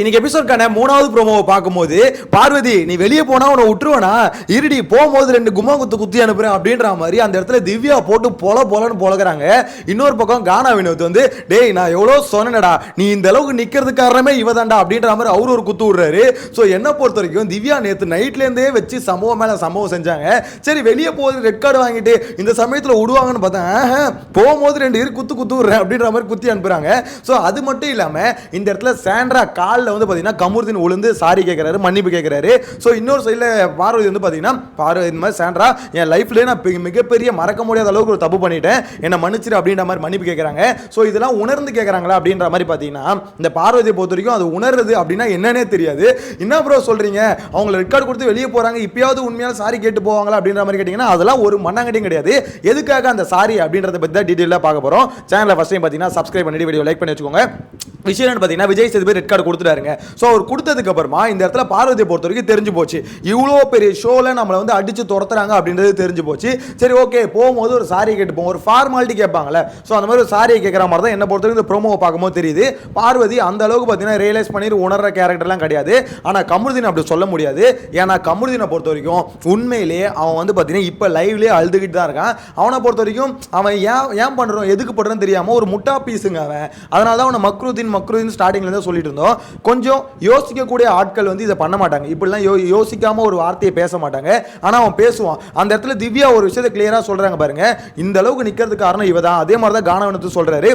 இன்னைக்கு எபிசோட்கான மூணாவது ப்ரோமோவை பார்க்கும்போது பார்வதி நீ வெளியே போனா உன்னை விட்டுருவனா இருடி போகும்போது ரெண்டு கும்மா குத்து குத்தி அனுப்புறேன் அப்படின்ற மாதிரி அந்த இடத்துல திவ்யா போட்டு பொல பொலன்னு பொழகிறாங்க இன்னொரு பக்கம் கானா வினோத் வந்து டேய் நான் எவ்வளோ சொன்னடா நீ இந்த அளவுக்கு நிக்கிறது காரணமே இவ தான்டா அப்படின்ற மாதிரி அவரு ஒரு குத்து விடுறாரு. ஸோ என்ன பொறுத்த வரைக்கும் திவ்யா நேற்று நைட்லேருந்தே வச்சு சம்பவம் மேலே சம்பவம் செஞ்சாங்க. சரி வெளியே போகுது ரெட் கார்டு வாங்கிட்டு இந்த சமயத்தில் விடுவாங்கன்னு பார்த்தேன் போகும்போது ரெண்டு இரு குத்து குத்து விடுறேன் அப்படின்ற மாதிரி குத்தி அனுப்புறாங்க. ஸோ அது மட்டும் இல்லாமல் இந்த இடத்துல சாண்ட்ரா காலில் வந்து பார்த்தீங்கன்னா கமுருதீன் உளுந்து சாரி கேட்குறாரு மன்னிப்பு கேட்குறாரு. ஸோ இன்னொரு சைடில் பார்வதி வந்து பார்த்தீங்கன்னா பார்வதி இந்த மாதிரி சாண்ட்ரா என் லைஃப்லேயே நான் மிகப்பெரிய மறக்க முடியாத அளவுக்கு ஒரு தப்பு பண்ணிட்டேன். என்னை மன்னிச்சிரு அப்படின்ற மாதிரி மன்னிப்பு கேட்குறாங்க. ஸோ இதெல்லாம் உணர்ந்து கேட்குறாங்களா அப்படின்ற மாதிரி பார்த்தீங்கன்னா இந்த பார்வதியை பொறுத்த வரைக்கும் அது உணர்றது அப்படின்னா என்னன்னே தெரியாது. என்ன ப்ரோ சொல்கிறீங்க அவங்களை ரெக்கார்டு கொடுத்து வெளியே போகிறாங்க இப்பயாவது உண்மையான சாரி கேட்டு போவாங்களா அப்படின்ற மாதிரி கேட்டிங்கன்னா அதெல்லாம் ஒரு மண்ணாங்கட்டியும் கிடையாது. எதுக்காக அந்த சாரி அப்படின்றத பற்றி தான் டீட்டெயிலாக பார்க்க போகிறோம் சேனலை ஃபஸ்ட் டைம் பார்த்தீங்கன்னா சப்ஸ்கிரைப் பண்ணிட்டு வீடியோ லைக் பண்ணி வச்சுக்கோங்க. விஷயம் என்னன்னு பார்த்தீங்கன்னா விஜய் சேதுபதி ரெட் கார்டு கொடுத்துட்டாருங்க. ஸோ அவர் கொடுத்ததுக்கு அப்புறமா இந்த இடத்துல பார்வதியை பொறுத்த வரைக்கும் தெரிஞ்சு போச்சு. இவ்வளோ பெரிய ஷோவில் நம்மளை வந்து அடித்து துரத்துறாங்க அப்படின்றது தெரிஞ்சு போச்சு. சரி ஓகே போகும்போது ஒரு சாரி கேட்டு போவோம். ஒரு ஃபார்மாலிட்டி கேட்பாங்களே ஸோ அந்த மாதிரி ஒரு சாரியை கேட்குற மாதிரி தான் என்ன பொறுத்த வரைக்கும் இந்த ப்ரோமோவை பார்க்கும்போது தெரியுது. பார்வதி அந்த அளவுக்கு பார்த்தீங்கன்னா ரியலைஸ் பண்ணி உணர்ற கேரக்டர்லாம் கிடையாது. ஆனால் கமருதீன் அப்படி சொல்ல முடியாது. ஏன்னா கமருதீனை பொறுத்த வரைக்கும் உண்மையிலேயே அவன் வந்து பார்த்தீங்கன்னா இப்போ லைவ்லேயே அழுதுகிட்டு தான் இருக்கான். அவனை பொறுத்த வரைக்கும் அவன் ஏன் ஏன் பண்ணுறோம் எதுக்கு பண்ணுறோன்னு தெரியாமல் ஒரு முட்டா பீஸுங்க அவன். அதனால தான் அவனை மக்ருதீன் மக்ருதீன் ஸ்டார்டிங்லேருந்து சொல்லிட்டு இருந்தோம். கொஞ்சம் யோசிக்கக்கூடிய ஆட்கள் வந்து இதை பண்ண மாட்டாங்க. இப்படிலாம் யோ யோசிக்காமல் ஒரு வார்த்தையை பேச மாட்டாங்க. ஆனால் அவன் பேசுவான். அந்த இடத்துல திவ்யா ஒரு விஷயத்தை கிளியராக சொல்கிறாங்க பாருங்க. இந்த அளவுக்கு நிற்கிறதுக்கு காரணம் இவ தான் அதே மாதிரி தான் கானவனத்து சொல்கிறாரு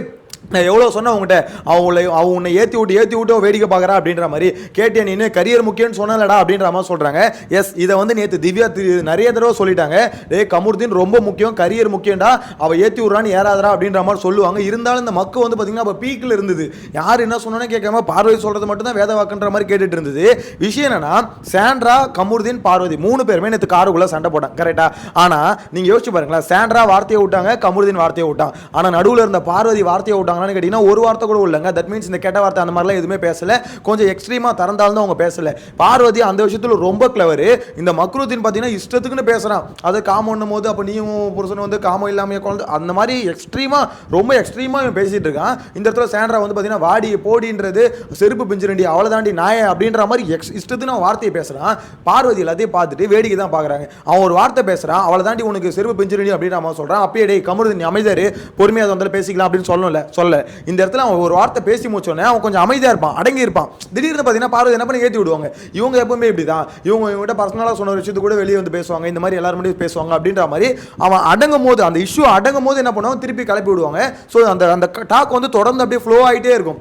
நான் எவ்வளோ சொன்னேன் அவங்ககிட்ட அவங்கள அவன் உன்னை ஏற்றி விட்டு ஏற்றி விட்டு அவன் வேடிக்கை பார்க்குறா அப்படின்ற மாதிரி. கேட்டியா நீ கரியர் முக்கியம்னு சொன்னலடா அப்படின்ற மாதிரி சொல்கிறாங்க எஸ் இதை வந்து நேற்று திவ்யா தி- நிறைய தடவை சொல்லிட்டாங்க. டே கமுர்தீன் ரொம்ப முக்கியம் கரியர் முக்கியம்டா. அவள் ஏற்றி விட்றான்னு ஏறாதரா அப்படின்ற மாதிரி சொல்லுவாங்க. இருந்தாலும் இந்த மக்கு வந்து பார்த்தீங்கன்னா அப்போ பீக்கில் இருந்தது. யார் என்ன சொன்னோன்னே கேட்காம பார்வதி சொல்கிறது மட்டும்தான் வேத வாக்குன்ற மாதிரி கேட்டுட்டு இருந்தது. விஷயம் என்னன்னா சாண்ட்ரா கமுர்தீன் பார்வதி மூணு பேருமே நேற்று காருக்குள்ளே சண்டை போட்டாங்க. கரெக்டாக ஆனால் நீங்கள் யோசிச்சு பாருங்களேன். சாண்ட்ரா வார்த்தையை விட்டாங்க கமுர்தீன் வார்த்தையை விட்டான். ஆனால் நடுவில் இருந்த பார்வதி வார்த்தையை விட்டாங்க விட்டாங்கன்னு கேட்டிங்கன்னா ஒரு வார்த்தை கூட இல்லைங்க. தட் மீன்ஸ் இந்த கெட்ட வார்த்தை அந்த மாதிரிலாம் எதுவுமே பேசல. கொஞ்சம் எக்ஸ்ட்ரீமாக திறந்தாலும் தான் அவங்க பேசல. பார்வதி அந்த விஷயத்தில் ரொம்ப கிளவர் இந்த மக்ரூத்தின் பார்த்தீங்கன்னா இஷ்டத்துக்குன்னு பேசுகிறான் அதை காமன்னும் போது அப்போ நீயும் புருஷனும் வந்து காமம் இல்லாமல் குழந்தை அந்த மாதிரி எக்ஸ்ட்ரீமாக ரொம்ப எக்ஸ்ட்ரீமாக இவன் பேசிட்டு இருக்கான். இந்த இடத்துல சேண்ட்ரா வந்து பார்த்தீங்கன்னா வாடி போடின்றது செருப்பு பிஞ்சிரண்டி அவ்வளோதாண்டி நாய அப்படின்ற மாதிரி எக்ஸ் இஷ்டத்துக்கு அவன் வார்த்தையை பேசுகிறான் பார்வதி எல்லாத்தையும் பார்த்துட்டு வேடிக்கை தான் பார்க்குறாங்க அவன் ஒரு வார்த்தை பேசுகிறான் அவளை தாண்டி உனக்கு செருப்பு பிஞ்சிரண்டி அப்படின்னு அவன் சொல்கிறான் அப்பயே டேய் கமருது நீ அமைதாரு பொறுமையாக வந்து பேசிக்கலாம் அப்படின்னு சொல்லணும்ல. சொல்ல. இந்த இடத்துல அவன் ஒரு வார்த்தை பேசி முடிச்சோடனே அவன் கொஞ்சம் அமைதியாக இருப்பான் அடங்கி இருப்பான். திடீர்னு பார்த்தீங்கன்னா பார்வதி என்ன பண்ணி ஏற்றி விடுவாங்க இவங்க எப்பவுமே இப்படி தான் இவங்க இவங்ககிட்ட பர்சனலாக சொன்ன ஒரு விஷயத்து கூட வெளியே வந்து பேசுவாங்க. இந்த மாதிரி எல்லாரும் முன்னாடி பேசுவாங்க அப்படின்ற மாதிரி அவன் அடங்கும் போது அந்த இஷ்யூ அடங்கும் போது என்ன பண்ணுவாங்க? திருப்பி கிளப்பி விடுவாங்க. ஸோ அந்த அந்த டாக் வந்து தொடர்ந்து அப்படியே ஃப்ளோ ஆகிட்டே இருக்கும்.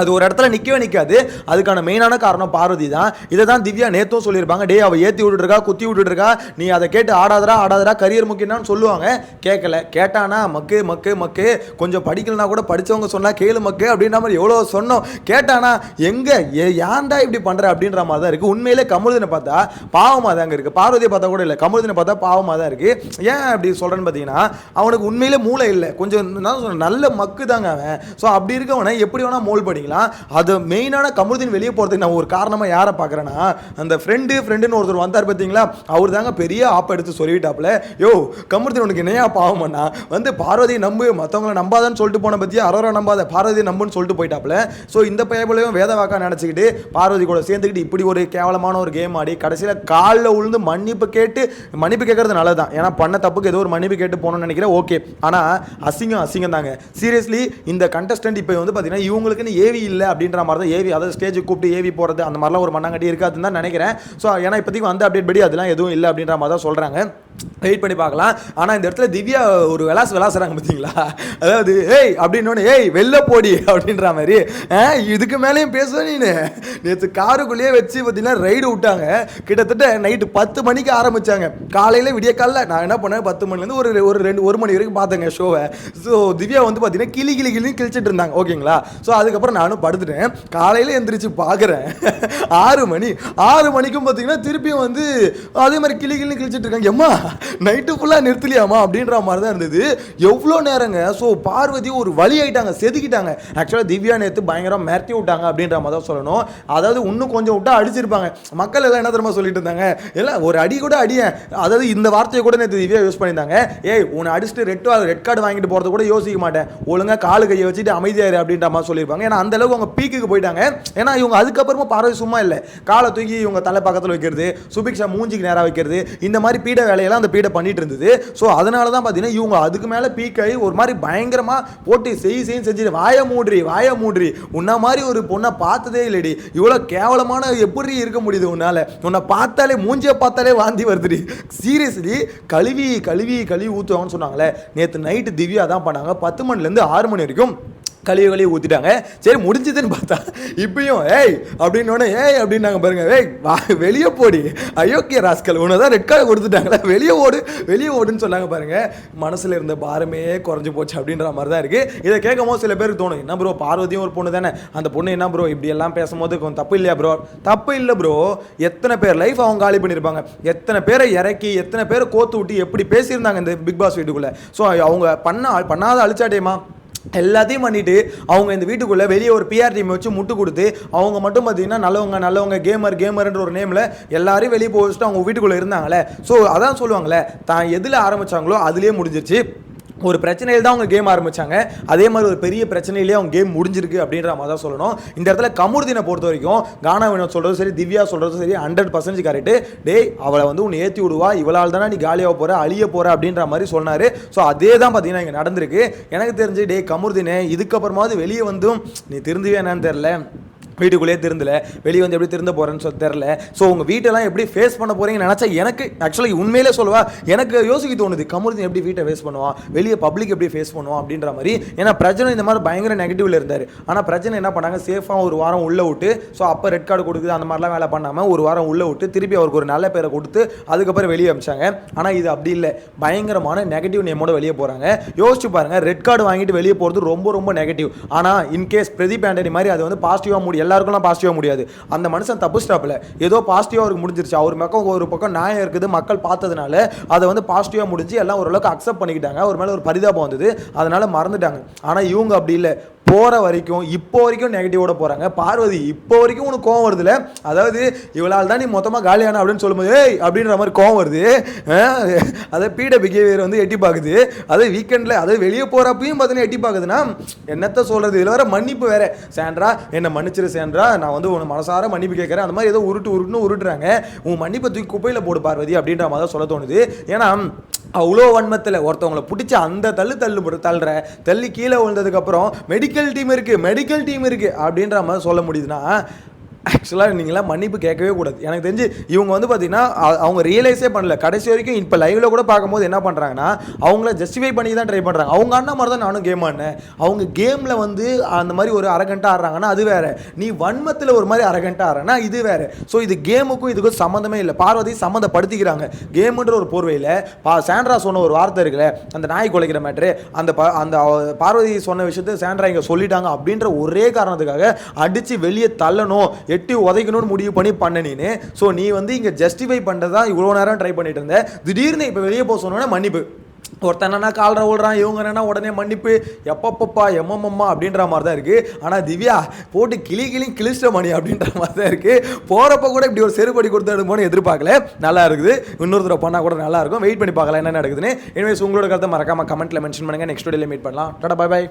அது ஒரு இடத்துல நிற்கவே நிற்காது அதுக்கான மெயினான காரணம் பார்வதி தான். இதை தான் திவ்யா நேத்தும் சொல்லியிருப்பாங்க. டேய் அவள் ஏற்றி விட்டுருக்கா குத்தி விட்டுருக்கா நீ அதை கேட்டு ஆடாதரா ஆடாதரா கரியர் முக்கியம்னு சொல்லுவாங்க. கேட்கல கேட்டானா மக்கு மக்கு மக்கு. கொஞ்சம் படிக்கலனா கூட படிச்சவங்க சொன்னால் கேளு மக்கு அப்படின்ற மாதிரி எவ்வளோ சொன்னோம். கேட்டானா எங்கே? ஏ ஏன்டா இப்படி பண்ணுற அப்படின்ற மாதிரி தான் இருக்குது உண்மையிலே கமலுதினை பார்த்தா பாவமாக தாங்க இருக்குது பார்வதியை பார்த்தா கூட இல்லை. கமலுதினை பார்த்தா பாவமாக தான் இருக்குது ஏன் அப்படி சொல்கிறேன்னு பார்த்தீங்கன்னா அவனுக்கு உண்மையிலே மூளை இல்லை. கொஞ்சம் நான் சொல்றேன் நல்ல மக்கு தாங்க அவன். ஸோ அப்படி இருக்கவனை எப்படி வேணால் மோல் பார்த்தீங்களா அது மெயினான கமருதீன் வெளியே போகிறதுக்கு நான் ஒரு காரணமாக யாரை பார்க்குறேன்னா அந்த ஃப்ரெண்டு ஃப்ரெண்டுன்னு ஒருத்தர் வந்தார் பார்த்தீங்களா அவர் தாங்க பெரிய ஆப்பை எடுத்து சொல்லிட்டாப்புல. யோ கமருதீன் உனக்கு என்னையா பாவம்னா வந்து பார்வதியை நம்பு மற்றவங்கள நம்பாதான்னு சொல்லிட்டு போன பற்றியா அரோரா நம்பாத பார்வதியை நம்புன்னு சொல்லிட்டு போயிட்டாப்புல. ஸோ இந்த பயபலையும் வேத வாக்கா நினச்சிக்கிட்டு பார்வதி கூட சேர்ந்துக்கிட்டு இப்படி ஒரு கேவலமான ஒரு கேம் ஆடி கடைசியில் காலில் உழுந்து மன்னிப்பு கேட்டு மன்னிப்பு கேட்கறது நல்லது தான் ஏன்னா பண்ண தப்புக்கு ஏதோ ஒரு மன்னிப்பு கேட்டு போகணும்னு நினைக்கிறேன் ஓகே ஆனால் அசிங்கம் அசிங்கம் தாங்க சீரியஸ்லி இந்த கண்டஸ்டன்ட் இப்போ வந்து பார்த்தீங்கன்னா இவங்களுக்குன்னு ஏவி இல்லை அப்படின்ற மாதிரி தான் ஏவி அதாவது ஸ்டேஜுக்கு கூப்பிட்டு ஏவி போகிறது அந்த மாதிரிலாம் ஒரு மண்ணாங்கட்டி இருக்காதுன்னு தான் நினைக்கிறேன். ஸோ ஏன்னா இப்போதைக்கு வந்து அப்டேட் படி அதெல்லாம் எதுவும் இல்லை அப்படின்ற மாதிரி தான் சொல்கிறாங்க வெயிட் பண்ணி பார்க்கலாம். ஆனால் இந்த இடத்துல திவ்யா ஒரு விளாசு விளாசுறாங்க பார்த்தீங்களா அதாவது ஏய் அப்படின்னோடனே ஏய் வெளில போடி அப்படின்ற மாதிரி. ஆ, இதுக்கு மேலேயும் பேசுவேன் நீனு. நேற்று காருக்குள்ளேயே வச்சு பார்த்தீங்கன்னா ரைடு விட்டாங்க. கிட்டத்தட்ட நைட்டு பத்து மணிக்கு ஆரம்பித்தாங்க காலையில் விடிய காலைல நான் என்ன பண்ணேன் பத்து மணிலேருந்து ஒரு ஒரு ரெண்டு ஒரு மணி வரைக்கும் பார்த்தேங்க ஷோவை ஸோ திவ்யா வந்து பார்த்தீங்கன்னா கிளி கிளி கிளின்னு கிழிச்சிட்டு இருந்தாங்க ஓகேங்களா? ஸோ அதுக்கப்புறம் நானும் படுத்துட்டேன். காலையில் எந்திரிச்சு பார்க்குறேன் ஆறு மணி ஆறு மணிக்கும் பார்த்தீங்கன்னா திருப்பியும் வந்து அதே மாதிரி கிளி கிளி கிழிச்சிட்டு இருக்காங்க. எம்மா நைட்டு ஃபுல்லாக நிறுத்தலையாமா அப்படின்ற மாதிரி தான் இருந்தது. எவ்வளோ நேரங்க? ஸோ பார்வதி ஒரு வழி ஆகிட்டாங்க செதுக்கிட்டாங்க. ஆக்சுவலாக திவ்யா நேற்று பயங்கரம் மிரட்டி விட்டாங்க அப்படின்ற மாதிரி தான் சொல்லணும். அதாவது இன்னும் கொஞ்சம் விட்டா அடிச்சிருப்பாங்க. மக்கள் எல்லாம் என்ன தெரியுமா சொல்லிட்டு இருந்தாங்க? எல்லாம் ஒரு அடி கூட அடியேன் அதாவது இந்த வார்த்தையை கூட நேற்று திவ்யா யூஸ் பண்ணியிருந்தாங்க. ஏய் உன்னை அடிச்சுட்டு ரெட் ரெட் கார்டு வாங்கிட்டு போகிறத கூட யோசிக்க மாட்டேன். ஒழுங்கா காலு கையை வச்சுட்டு அமைதியாரு அப்படின்ற மாதிரி சொல்லியிருப்பாங்க. ஏன்னா அந்தளவுக்கு அவங்க பீக்குக்கு போயிட்டாங்க. ஏன்னா இவங்க அதுக்கப்புறமா பார்வை சும்மா இல்லை. காலை தூக்கி இவங்க தலை பக்கத்தில் வைக்கிறது சுபிக்ஷா மூஞ்சிக்கு நேராக வைக்கிறது இந்த மாதிரி பீட வேலையெல்லாம் அந்த பீடை பண்ணிட்டு இருந்தது. ஸோ அதனால தான் பார்த்தீங்கன்னா இவங்க அதுக்கு மேலே பீக் ஆகி ஒரு மாதிரி பயங்கரமாக போட்டு செய் செய்யும் செஞ்சு வாய மூடுறி வாய மூடுறி உன்ன மாதிரி ஒரு பொண்ணை பார்த்ததே இல்லடி. இவ்வளோ கேவலமான எப்படி இருக்க முடியுது உன்னால்? உன்னை பார்த்தாலே மூஞ்சியை பார்த்தாலே வாந்தி வருதுடி. சீரியஸ்லி கழுவி கழுவி கழுவி ஊற்றுவாங்கன்னு சொன்னாங்களே. நேற்று நைட்டு திவ்யா தான் பண்ணாங்க. பத்து மணிலேருந்து ஆறு மணி வரைக்கும் கழிவு கழுவி ஊற்றிட்டாங்க சரி முடிஞ்சதுன்னு பார்த்தா இப்பயும் ஏய் அப்படின்னோடனே ஏய் அப்படின்னாங்க பாருங்க. ஏய் வா வெளியே போடி. அயோக்கிய ராஸ்கல் உன்னை தான் ரெட் கார்டு கொடுத்துட்டாங்களா. வெளியே ஓடு வெளியே ஓடுன்னு சொன்னாங்க பாருங்க. மனசில் இருந்த பாரமே குறைஞ்சி போச்சு அப்படின்ற மாதிரி தான் இருக்குது இதை கேட்கும் போது சில பேருக்கு தோணும் என்ன ப்ரோ பார்வதியும் ஒரு பொண்ணு தானே? அந்த பொண்ணு என்ன ப்ரோ இப்படி எல்லாம் பேசும்போது கொஞ்சம் தப்பு இல்லையா ப்ரோ தப்பு இல்லை ப்ரோ எத்தனை பேர் லைஃப் அவங்க காலி பண்ணியிருப்பாங்க. எத்தனை பேரை இறக்கி எத்தனை பேரை கோத்து விட்டு எப்படி பேசியிருந்தாங்க இந்த பிக் பாஸ் வீட்டுக்குள்ளே? ஸோ அவங்க பண்ண பண்ணாத அழிச்சாட்டேமா எல்லாத்தையும் பண்ணிட்டு அவங்க இந்த வீட்டுக்குள்ளே வெளியே ஒரு பிஆர் டீம் வச்சு முட்டு கொடுத்து அவங்க மட்டும் பார்த்தீங்கன்னா நல்லவங்க நல்லவங்க கேமர் கேமர்ன்ற ஒரு நேமில் எல்லாரையும் வெளியே போக வச்சுட்டு அவங்க வீட்டுக்குள்ளே இருந்தாங்களே. ஸோ அதான் சொல்லுவாங்களே தான் எதில் ஆரம்பிச்சாங்களோ அதுலேயே முடிஞ்சிருச்சு. ஒரு பிரச்சனையில் தான் அவங்க கேம் ஆரம்பித்தாங்க அதே மாதிரி ஒரு பெரிய பிரச்சனையிலேயே அவங்க கேம் முடிஞ்சிருக்கு அப்படின்ற மாதிரி தான் சொல்லணும். இந்த இடத்துல கமுருதினை பொறுத்த வரைக்கும் கானா வினோத் சொல்கிறது சரி திவ்யா சொல்கிறது சரி ஹண்ட்ரட் பர்சன்டேஜ் கரெக்டு டே அவளை வந்து உன்னை ஏற்றி விடுவா இவளால் தானே நீ காலியாக போகிற அழிய போகிற அப்படின்ற மாதிரி சொன்னார். ஸோ அதே தான் பார்த்தீங்கன்னா இங்கே நடந்திருக்கு. எனக்கு தெரிஞ்சு டே கமுருதினே இதுக்கப்புறமாவது வெளியே வந்தும் நீ திருந்துவே என்னன்னு தெரில வீட்டுக்குள்ளேயே திருந்தல வெளியே வந்து எப்படி திருந்த போகிறேன்னு சொல்லி தெரில. ஸோ உங்கள் வீட்டெல்லாம் எப்படி ஃபேஸ் பண்ண போகிறீங்கன்னு நினச்சா எனக்கு ஆக்சுவலாக உண்மையிலே சொல்லுவா எனக்கு யோசிக்க தோணுது கமருதீன் எப்படி வீட்டை ஃபேஸ் பண்ணுவான் வெளியே பப்ளிக் எப்படி ஃபேஸ் பண்ணுவான் அப்படின்ற மாதிரி. ஏன்னா பிரச்சனை இந்த மாதிரி பயங்கர நெகட்டிவ்ல இருந்தார். ஆனால் பிரச்சனை என்ன பண்ணாங்க சேஃபாக ஒரு வாரம் உள்ளே விட்டு ஸோ அப்போ ரெட் கார்டு கொடுக்குது அந்த மாதிரிலாம் வேலை பண்ணாமல் ஒரு வாரம் உள்ளே விட்டு திருப்பி அவருக்கு ஒரு நல்ல பேரை கொடுத்து அதுக்கப்புறம் வெளியே அமிச்சாங்க. ஆனால் இது அப்படி இல்லை. பயங்கரமான நெகட்டிவ் நேமோட வெளியே போகிறாங்க யோசிச்சு பாருங்க ரெட் கார்டு வாங்கிட்டு வெளியே போகிறது ரொம்ப ரொம்ப நெகட்டிவ் ஆனால் இன்கேஸ் பிரதீப் ஆண்டனி மாதிரி அது வந்து பாசிட்டிவாக முடியல எல்லாருக்கும்லாம் பாசிட்டிவாக முடியாது. அந்த மனுஷன் தப்பு ஸ்டாப்பில் ஏதோ பாசிட்டிவாக அவருக்கு முடிஞ்சிருச்சு. அவர் பக்கம் ஒரு பக்கம் நியாயம் இருக்குது மக்கள் பார்த்ததுனால அதை வந்து பாசிட்டிவாக முடிஞ்சு எல்லாம் ஓரளவுக்கு அக்செப்ட் பண்ணிக்கிட்டாங்க. அவர் மேலே ஒரு பரிதாபம் வந்தது. அதனால் மறந்துட்டாங்க. ஆனால் இவங்க அப்படி இல்லை. போகிற வரைக்கும் இப்போ வரைக்கும் நெகட்டிவோட போகிறாங்க பார்வதி இப்போ வரைக்கும் உனக்கு கோவம் வருதுல அதாவது இவளால் தான் நீ மொத்தமாக காலியான அப்படின்னு சொல்லும்போது ஏய்! அப்படின்ற மாதிரி கோவம் வருது. அதை பீட பிஹேவியர் வந்து எட்டி பார்க்குது அது வீக்கெண்டில் அது வெளியே போகிறப்பையும் பார்த்தீங்கன்னா எட்டி பார்க்குதுன்னா என்னத்த சொல்கிறது இதில் வேற மன்னிப்பு வேற. சாண்ட்ரா என்னை மன்னிச்சிரு சேன்றா நான் வந்து உன் மனசார மன்னிப்பு கேட்குறேன். அந்த மாதிரி ஏதோ உருட்டு உருட்டுன்னு உருட்டுறாங்க. உன் மன்னிப்பை தூக்கி குப்பையில் போடு பார்வதி அப்படின்ற மாதிரி தான் சொல்ல தோணுது. ஏன்னா அவ்வளோ வன்மத்தில் ஒருத்தவங்களை பிடிச்சி அந்த தள்ளு தள்ளு போட்டு தள்ளுற தள்ளி கீழே விழுந்ததுக்கப்புறம் மெடிக்கல் டீம் இருக்குது மெடிக்கல் டீம் இருக்குது அப்படின்ற மாதிரி சொல்ல முடியுதுன்னா ஆக்சுவலாக நீங்களாம் மன்னிப்பு கேட்கவே கூடாது. எனக்கு தெரிஞ்சு இவங்க வந்து பார்த்தீங்கன்னா அவங்க ரியலைஸே பண்ணல. கடைசி வரைக்கும் இப்போ லைவில் கூட பார்க்கும்போது என்ன பண்ணுறாங்கன்னா அவங்கள ஜஸ்டிஃபை பண்ணி தான் ட்ரை பண்ணுறாங்க அவங்க அண்ணா மாதிரி தான் நானும் கேம் ஆடினேன். அவங்க கேமில் வந்து அந்த மாதிரி ஒரு அரகண்ட்டாக ஆடுறாங்கன்னா அது வேற. நீ வன்மத்தில் ஒரு மாதிரி அரகண்ட்டாக ஆடுறனா இது வேற. ஸோ இது கேமுக்கும் இதுக்கும் சம்மந்தமே இல்லை. பார்வதி சம்மந்தப்படுத்திக்கிறாங்க. கேமுன்ற ஒரு போர்வையில் பா சாண்ட்ரா சொன்ன ஒரு வார்த்தை இருக்குல்ல அந்த நாய் குலைக்கிற மேட்ரு அந்த ப அந்த பார்வதி சொன்ன விஷயத்தை சாண்ட்ரா இங்கே சொல்லிட்டாங்க அப்படின்ற ஒரே காரணத்துக்காக அடித்து வெளியே தள்ளணும். எட்டி உதைக்கணும்னு முடிவு பண்ணி பண்ண நீனு. ஸோ நீ வந்து இங்கே ஜஸ்டிஃபை பண்ணுறதா இவ்வளோ நேரம் ட்ரை பண்ணிட்டு இருந்த. திடீர்னு இப்போ வெளியே போக சொன்னோன்னா மன்னிப்பு. ஒருத்தன் என்னன்னா கால்ற ஓடுறான் இவங்க என்னன்னா உடனே மன்னிப்பு. எப்பப்பப்பா எம்எம்எம்மா அப்படின்ற மாதிரி தான் இருக்குது ஆனால் திவ்யா போட்டு கிளி கிளி கிளிச்சிட்ட மணி அப்படின்ற மாதிரி தான் இருக்குது போகிறப்ப கூட இப்படி ஒரு செருப்படி கொடுத்து எடுப்போம்னு எதிர்பார்க்கல. நல்லா இருக்குது. இன்னொரு தடவை பண்ணால் கூட நல்லா இருக்கும். வெயிட் பண்ணி பார்க்கலாம் என்ன நடக்குதுன்னு. எனிவேஸ் உங்களோட கருத்தை மறக்காம கமெண்ட்டில் மென்ஷன் பண்ணுங்கள் நெக்ஸ்ட் வீடியோவில் மீட் பண்ணலாம். Tata bye bye